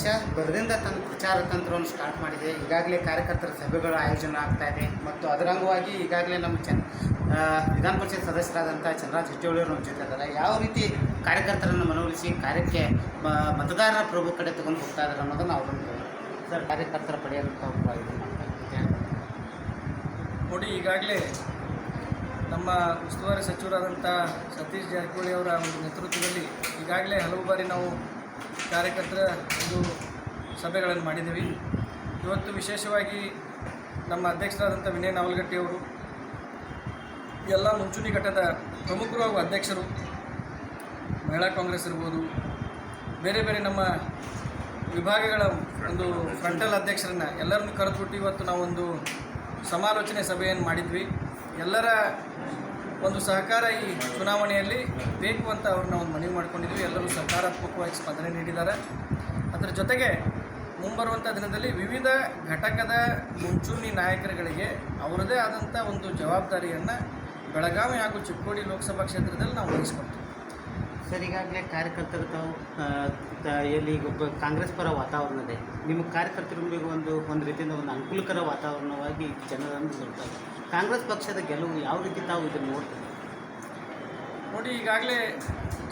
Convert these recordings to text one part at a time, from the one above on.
ಪ್ರಚಾರ ತಂತ್ರವನ್ನು ಸ್ಟಾರ್ಟ್ ಮಾಡಿದೆ. ಈಗಾಗಲೇ ಕಾರ್ಯಕರ್ತರ ಸಭೆಗಳ ಆಯೋಜನೆ ಆಗ್ತಾ ಇದೆ. ಮತ್ತು ಅದರ ಅಂಗವಾಗಿ ಈಗಾಗಲೇ ನಮ್ಮ ಚನ್ ವಿಧಾನ ಪರಿಷತ್ ಸದಸ್ಯರಾದಂಥ ಚಂದ್ರರಾಜ್ ಅವರು ನಮ್ಮ ಜೊತೆ ಇದ್ದಾರೆ ಯಾವ ರೀತಿ ಕಾರ್ಯಕರ್ತರನ್ನು ಮನವೊಲಿಸಿ ಕಾರ್ಯಕ್ಕೆ ಮತದಾರರ ಪ್ರಭು ಕಡೆ ತಗೊಂಡು ಹೋಗ್ತಾ ಇದ್ದಾರೆ ಅನ್ನೋದನ್ನು ಅವರು ಸರ್, ಕಾರ್ಯಕರ್ತರ ಪಡೆಯಂತ. ನೋಡಿ, ಈಗಾಗಲೇ ನಮ್ಮ ಉಸ್ತುವಾರಿ ಸಚಿವರಾದಂಥ ಸತೀಶ್ ಜಾರಕಿಹೊಳಿ ಅವರ ಒಂದು ನೇತೃತ್ವದಲ್ಲಿ ಈಗಾಗಲೇ ಹಲವು ಬಾರಿ ನಾವು ಕಾರ್ಯಕರ್ತರ ಒಂದು ಸಭೆಗಳನ್ನು ಮಾಡಿದ್ದೀವಿ. ಇವತ್ತು ವಿಶೇಷವಾಗಿ ನಮ್ಮ ಅಧ್ಯಕ್ಷರಾದಂಥ ವಿನಯ್ ನಾವಲಗಟ್ಟಿ ಅವರು, ಎಲ್ಲ ಮುಂಚೂಣಿ ಘಟ್ಟದ ಪ್ರಮುಖರು ಹಾಗೂ ಅಧ್ಯಕ್ಷರು, ಮಹಿಳಾ ಕಾಂಗ್ರೆಸ್ ಇರ್ಬೋದು, ಬೇರೆ ಬೇರೆ ನಮ್ಮ ವಿಭಾಗಗಳ ಒಂದು ಫ್ರಂಟಲ್ ಅಧ್ಯಕ್ಷರನ್ನು ಎಲ್ಲರನ್ನು ಕರೆದುಬಿಟ್ಟು ಇವತ್ತು ನಾವೊಂದು ಸಮಾಲೋಚನೆ ಸಭೆಯನ್ನು ಮಾಡಿದ್ವಿ. ಎಲ್ಲರ ಒಂದು ಸಹಕಾರ ಈ ಚುನಾವಣೆಯಲ್ಲಿ ಬೇಕು ಅಂತ ಅವ್ರನ್ನ ಒಂದು ಮನವಿ ಮಾಡ್ಕೊಂಡಿದ್ವಿ. ಎಲ್ಲರೂ ಸಕಾರಾತ್ಮಕವಾಗಿ ಸ್ಪಂದನೆ ನೀಡಿದ್ದಾರೆ. ಅದರ ಜೊತೆಗೆ ಮುಂಬರುವಂಥ ದಿನದಲ್ಲಿ ವಿವಿಧ ಘಟಕದ ಮುಂಚೂಣಿ ನಾಯಕರುಗಳಿಗೆ ಅವರದೇ ಆದಂಥ ಒಂದು ಜವಾಬ್ದಾರಿಯನ್ನು ಬೆಳಗಾವಿ ಹಾಗೂ ಚಿಕ್ಕೋಡಿ ಲೋಕಸಭಾ ಕ್ಷೇತ್ರದಲ್ಲಿ ನಾವು ವಹಿಸ್ಕೊಳ್ತೀವಿ. ಸರ್, ಈಗಾಗಲೇ ಕಾರ್ಯಕರ್ತರು ತಾವು ಎಲ್ಲಿ ಈಗ ಒಬ್ಬ ಕಾಂಗ್ರೆಸ್ ಪರ ವಾತಾವರಣ ಇದೆ. ನಿಮ್ಮ ಕಾರ್ಯಕರ್ತರು ಒಂದು ಒಂದು ರೀತಿಯಿಂದ ಒಂದು ಅನುಕೂಲಕರ ವಾತಾವರಣವಾಗಿ ಜನರನ್ನು ನೋಡ್ತಾರೆ. ಕಾಂಗ್ರೆಸ್ ಪಕ್ಷದ ಗೆಲುವು ಯಾವ ರೀತಿ ತಾವು ಇದನ್ನು ನೋಡ್ತೀವಿ ನೋಡಿ, ಈಗಾಗಲೇ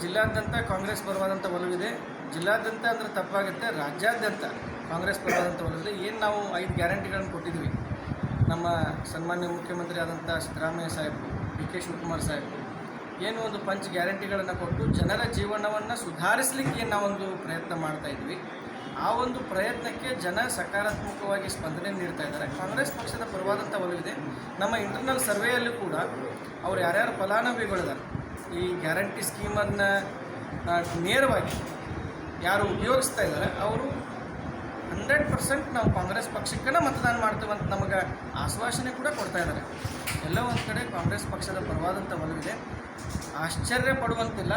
ಜಿಲ್ಲಾದ್ಯಂತ ಕಾಂಗ್ರೆಸ್ ಪರವಾದಂಥ ಒಲವಿದೆ. ಜಿಲ್ಲಾದ್ಯಂತ ಅಂದರೆ ತಪ್ಪಾಗುತ್ತೆ, ರಾಜ್ಯಾದ್ಯಂತ ಕಾಂಗ್ರೆಸ್ ಪರವಾದಂಥ ಒಲವಿದೆ. ಏನು ನಾವು ಐದು ಗ್ಯಾರಂಟಿಗಳನ್ನು ಕೊಟ್ಟಿದ್ವಿ ನಮ್ಮ ಸನ್ಮಾನ್ಯ ಮುಖ್ಯಮಂತ್ರಿ ಆದಂಥ ಸಿದ್ದರಾಮಯ್ಯ ಸಾಹೇಬರು, ಡಿ ಕೆ ಶಿವಕುಮಾರ್ ಸಾಹೇಬರು ಏನು ಒಂದು ಪಂಚ್ ಗ್ಯಾರಂಟಿಗಳನ್ನು ಕೊಟ್ಟು ಜನರ ಜೀವನವನ್ನು ಸುಧಾರಿಸಲಿಕ್ಕೆ ನಾವೊಂದು ಪ್ರಯತ್ನ ಮಾಡ್ತಾ ಇದ್ವಿ. ಆ ಒಂದು ಪ್ರಯತ್ನಕ್ಕೆ ಜನ ಸಕಾರಾತ್ಮಕವಾಗಿ ಸ್ಪಂದನೆ ನೀಡ್ತಾ ಇದ್ದಾರೆ. ಕಾಂಗ್ರೆಸ್ ಪಕ್ಷದ ಪರವಾದಂಥ ಒಲವಿದೆ. ನಮ್ಮ ಇಂಟರ್ನಲ್ ಸರ್ವೆಯಲ್ಲೂ ಕೂಡ ಅವ್ರು ಯಾರ್ಯಾರು ಫಲಾನುಭವಿಗಳಿದ್ದಾರೆ, ಈ ಗ್ಯಾರಂಟಿ ಸ್ಕೀಮನ್ನು ನೇರವಾಗಿ ಯಾರು ಉಪಯೋಗಿಸ್ತಾ ಇದ್ದಾರೆ, ಅವರು ಹಂಡ್ರೆಡ್ ಪರ್ಸೆಂಟ್ ನಾವು ಕಾಂಗ್ರೆಸ್ ಪಕ್ಷಕ್ಕೇ ಮತದಾನ ಮಾಡ್ತೇವೆ ಅಂತ ನಮಗೆ ಆಶ್ವಾಸನೆ ಕೂಡ ಕೊಡ್ತಾ ಇದ್ದಾರೆ. ಎಲ್ಲ ಒಂದು ಕಡೆ ಕಾಂಗ್ರೆಸ್ ಪಕ್ಷದ ಪರವಾದಂಥ ಒಲವಿದೆ. ಆಶ್ಚರ್ಯ ಪಡುವಂತಿಲ್ಲ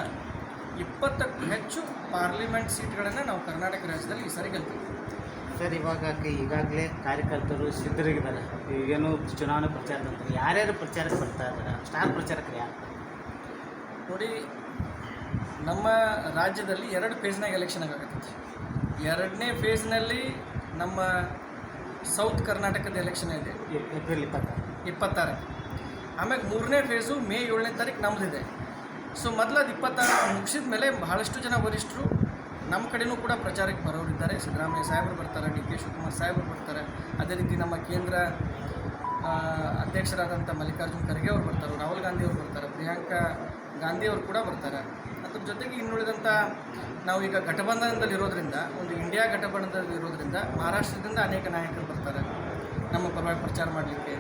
ಇಪ್ಪತ್ತಕ್ಕೂ ಹೆಚ್ಚು ಪಾರ್ಲಿಮೆಂಟ್ ಸೀಟ್ಗಳನ್ನು ನಾವು ಕರ್ನಾಟಕ ರಾಜ್ಯದಲ್ಲಿ ಈ ಸಾರಿ ಗೆಲ್ತೀವಿ. ಸರ್ ಇವಾಗ ಈಗಾಗಲೇ ಕಾರ್ಯಕರ್ತರು ಸಿದ್ಧರಿಗಿದ್ದಾರೆ. ಈಗೇನು ಚುನಾವಣೆ ಪ್ರಚಾರದಂತ ಯಾರ್ಯಾರು ಪ್ರಚಾರಕ್ಕೆ ಬರ್ತಾ ಇದ್ದಾರೆ? ಸ್ಟಾರ್ ಪ್ರಚಾರಕ್ಕೆ ಯಾರು? ನೋಡಿ ನಮ್ಮ ರಾಜ್ಯದಲ್ಲಿ ಎರಡು ಫೇಸ್ನಾಗ ಎಲೆಕ್ಷನ್ ಆಗತ್ತೈತಿ ಎರಡನೇ ಫೇಸ್ನಲ್ಲಿ ನಮ್ಮ ಸೌತ್ ಕರ್ನಾಟಕದ ಎಲೆಕ್ಷನ್ ಇದೆ. ಏಪ್ರಿಲ್ ಇಪ್ಪತ್ತಾರು ಇಪ್ಪತ್ತಾರಕ್ಕೆ. ಆಮ್ಯಾಗ ಮೂರನೇ ಫೇಸು ಮೇ ಏಳನೇ ತಾರೀಕು ನಮ್ಮದಿದೆ ಸೊ ಮೊದಲದು ಇಪ್ಪತ್ತಾರು ಮುಗಿಸಿದ ಮೇಲೆ ಬಹಳಷ್ಟು ಜನ ವರಿಷ್ಠರು ನಮ್ಮ ಕಡೆಯೂ ಕೂಡ ಪ್ರಚಾರಕ್ಕೆ ಬರೋರಿದ್ದಾರೆ. ಸಿದ್ದರಾಮಯ್ಯ ಸಾಹೇಬರು ಬರ್ತಾರೆ, ಡಿ ಕೆ ಶಿವಕುಮಾರ್ ಸಾಹೇಬರು ಬರ್ತಾರೆ. ಅದೇ ರೀತಿ ನಮ್ಮ ಕೇಂದ್ರ ಅಧ್ಯಕ್ಷರಾದಂಥ ಮಲ್ಲಿಕಾರ್ಜುನ್ ಖರ್ಗೆ ಅವರು ಬರ್ತಾರೆ, ರಾಹುಲ್ ಗಾಂಧಿ ಅವರು ಬರ್ತಾರೆ, ಪ್ರಿಯಾಂಕಾ ಗಾಂಧಿ ಅವರು ಕೂಡ ಬರ್ತಾರೆ. ಅದ್ರ ಜೊತೆಗೆ ಇನ್ನುಳಿದಂಥ ನಾವು ಈಗ ಘಟಬಂಧನದಲ್ಲಿ ಇರೋದ್ರಿಂದ, ಒಂದು ಇಂಡಿಯಾ ಘಟಬಂಧನದಲ್ಲಿ ಇರೋದರಿಂದ ಮಹಾರಾಷ್ಟ್ರದಿಂದ ಅನೇಕ ನಾಯಕರು ಬರ್ತಾರೆ. ನಮ್ಮ ಪರವಾಗಿ ಪ್ರಚಾರ ಮಾಡಲಿಕ್ಕೆ.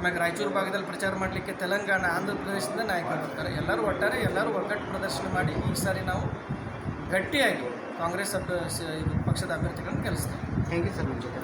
ಆಮ್ಯಾಗ ರಾಯಚೂರು ಭಾಗದಲ್ಲಿ ಪ್ರಚಾರ ಮಾಡಲಿಕ್ಕೆ ತೆಲಂಗಾಣ, ಆಂಧ್ರ ಪ್ರದೇಶದಿಂದ ನಾಯಕರು ಬರ್ತಾರೆ ಎಲ್ಲರೂ ಒಟ್ಟಾರೆ, ಎಲ್ಲರೂ ಒಗ್ಗಟ್ಟು ಪ್ರದರ್ಶನ ಮಾಡಿ ಈ ಸಾರಿ ನಾವು ಗಟ್ಟಿಯಾಗಿ ಕಾಂಗ್ರೆಸ್ ಪಕ್ಷದ ಅಭ್ಯರ್ಥಿಗಳನ್ನು ಕೆಲಸ ಥ್ಯಾಂಕ್ ಯು ಸರ್ ನಮ್ಮ ಜೊತೆ.